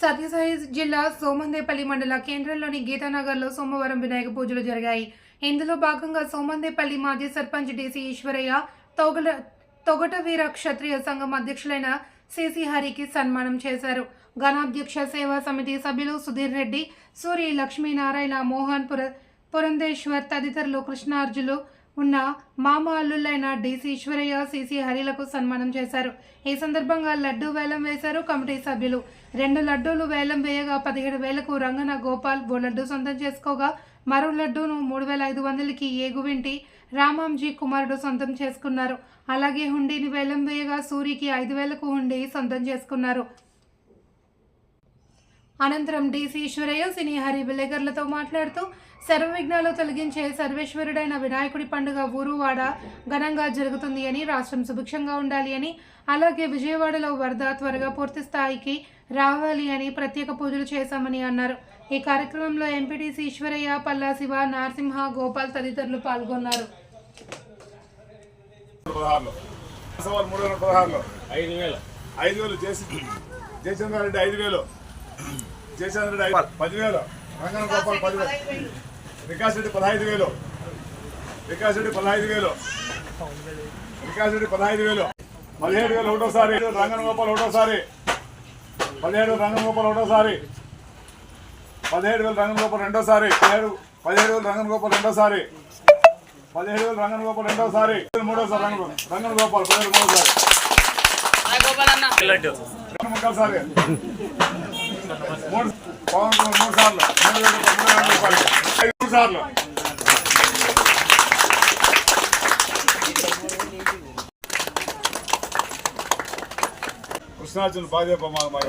సత్యసాయి జిల్లా సోమందేపల్లి మండల కేంద్రంలోని గీతానగర్లో సోమవారం వినాయక పూజలు జరిగాయి. ఇందులో భాగంగా సోమందేపల్లి మాజీ సర్పంచ్ డీసీ ఈశ్వరయ్య తొగల తొగట వీర క్షత్రియ సంఘం అధ్యక్షులైన సిసి హరికి సన్మానం చేశారు. గణాధ్యక్ష సేవా సమితి సభ్యులు సుధీర్ రెడ్డి సూరి లక్ష్మీనారాయణ మోహన్ పుర పురంధేశ్వర్ తదితరులు కృష్ణార్జులు ఉన్న మామ అల్లులైన డీసీ ఈశ్వరయ్య సిసి హరిలకు సన్మానం చేశారు. ఈ సందర్భంగా లడ్డూ వేలం వేశారు కమిటీ సభ్యులు. రెండు లడ్డూలు వేలం వేయగా పదిహేడు వేలకు రంగన గోపాల్ ఓ లడ్డు సొంతం చేసుకోగా మరో లడ్డూను మూడు వేల ఐదు వందలకి ఏగువింటి రామాంజీ కుమారుడు సొంతం చేసుకున్నారు. అలాగే హుండీని వేలం వేయగా సూరికి ఐదు వేలకు హుండీ సొంతం చేసుకున్నారు. అనంతరం డీసీ ఈశ్వరయ్య సినీ హరి విలేకరులతో మాట్లాడుతూ సర్వవిఘ్నాలు తొలగించే సర్వేశ్వరుడైన వినాయకుడి పండుగ ఊరువాడ ఘనంగా జరుగుతుంది అని రాష్ట్రం సుభిక్షంగా ఉండాలి అని అలాగే విజయవాడలో వరద త్వరగా పూర్తి స్థాయికి రావాలి అని ప్రత్యేక పూజలు చేశామని అన్నారు. ఈ కార్యక్రమంలో ఎంపీటీసీ ఈశ్వరయ్య పల్లా శివ నరసింహ గోపాల్ తదితరులు పాల్గొన్నారు. ఐదు వేలు. చేసి రెడ్డి ఐదు వేలు. జయచంద్ర రెడ్డి ఐదు- పదివేలు. రంగన గోపాల్ పదివేలు వికాస్ రెడ్డి పదహైదు వేలు. వికాస్ రెడ్డి పదహైదు వేలు. వికాస్ రెడ్డి పదహైదు వేలు. పదిహేడు వేలు ఒకటోసారి. రంగన గోపాల్ ఒకటోసారి. పదిహేడు రంగన గోపాల్ ఒకటోసారి. పదిహేడు వేలు రంగన గోపాల్ రెండోసారి. పదిహేడు పదిహేడు వేలు రంగన గోపాల్ రెండోసారి. పదిహేడు వేలు రంగన గోపాల్ రెండోసారి. మూడోసారి రంగన రంగన గోపాల్ పదిహేడు మూడోసారి. మూడు పవన్ మూడు సార్లు. మూడు వేల మూడు వేల రూపాయలు. ఐదు సార్లు. కృష్ణార్జున బాధ్యత మా మా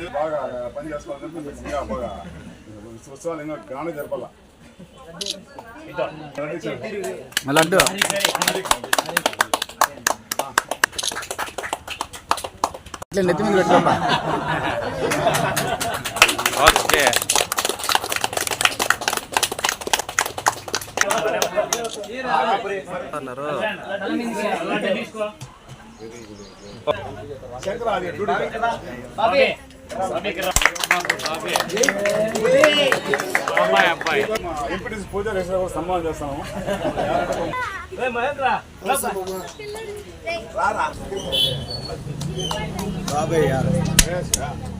అది బాగా పని చేసుకోవాలంటే ఇంకా బాగా ఉత్సవాలు ఇంకా జరపాల లడ్డు ఇట్లా నెత్తి మీద ఓకే అన్నారు ఎంపీటీసీ పూజ సన్మానం చేస్తాము. ఇద్దరు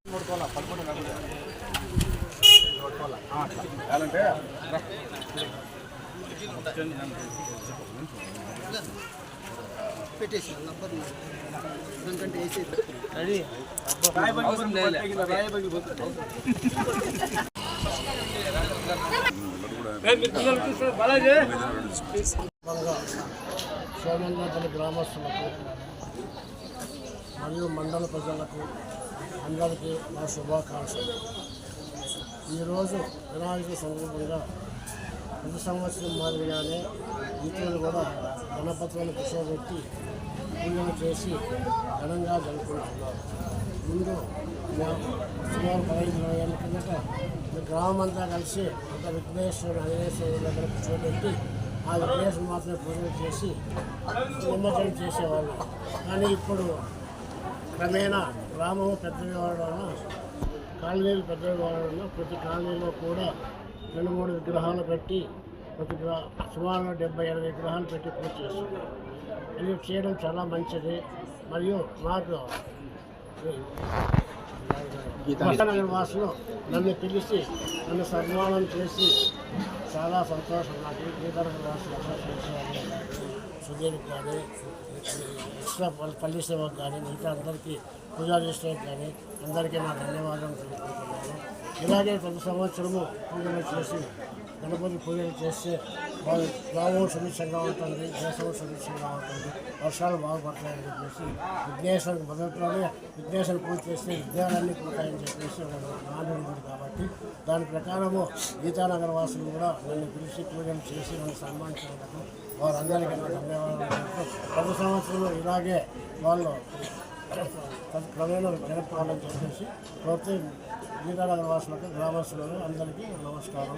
అంటే సోమంగపల్లి గ్రామస్తులకు మరియు మండల ప్రజలకు అందరికీ నా శుభాకాంక్షలు ఈరోజు వినాయక సందర్భంగా ప్రతి సంవత్సరం మాదిరిగానే ఈతలు కూడా గణపతులను కూర్చోబెట్టి పూజలు చేసి ఘనంగా జరుపుకుంటున్నారు. ముందు మా- సుమారు పదహైదు ఇరవై ఏళ్ళ కిందట గ్రామం అంతా కలిసి ఒక విఘ్నేశ్వరుడు అనిలేశ్వరుడు దగ్గర కూర్చోబెట్టి ఆ విఘ్నేశ్వరుడు మాత్రమే పూజలు చేసి నిమజ్జనం చేసేవాళ్ళు. కానీ ఇప్పుడు క్రమేణా గ్రామం పెద్దగా కాలనీలు పెద్దగా వలన ప్రతి కాలనీలో కూడా రెండు మూడు విగ్రహాలు పెట్టి ప్రతి గ్రా సుమారు డెబ్బై ఎనభై విగ్రహాలు పెట్టి పూజ చేస్తున్నాం ఇది చేయడం చాలా మంచిది. మరియు నాకు గీతానగర్ వాసులు నన్ను పిలిచి నన్ను సన్మానం చేసి చాలా సంతోషం. నాకు ఈ గీతానగర్ వాసులు చేసేవాళ్ళు సుధీర్ కానీ ఎక్స్ట్రా పల్లి సేవకు కానీ మిగతా అందరికీ పూజా చేసేకి కానీ అందరికీ నా ధన్యవాదాలు తెలుపుకుంటున్నాను. ఇలాగే ప్రతి సంవత్సరము పూజలు చేసి గణపతి పూజలు చేస్తే వాళ్ళు గ్రామం సుభిక్షంగా ఉంటుంది దేశం సుభిక్షంగా ఉంటుంది వర్షాలు బాగుపడతాయని చెప్పేసి విఘ్నేశ్వరుని మొదట్లోనే విఘ్నేశ్వరుని పూజ చేస్తే విజ్ఞానాన్ని పుడతాయని చెప్పేసి ఒక కాబట్టి దాని ప్రకారము గీతానగర వాసులు కూడా నన్ను పిలిచి పూజలు చేసి నన్ను సన్మానించడం వారందరికీ ధన్యవాదాలు. ప్రతి సంవత్సరం ఇలాగే వాళ్ళు క్రమేణా జరుపుకోవాలని చేసేసి ప్రతి గీతానగర వాసులకు గ్రామస్తులకు అందరికీ నమస్కారం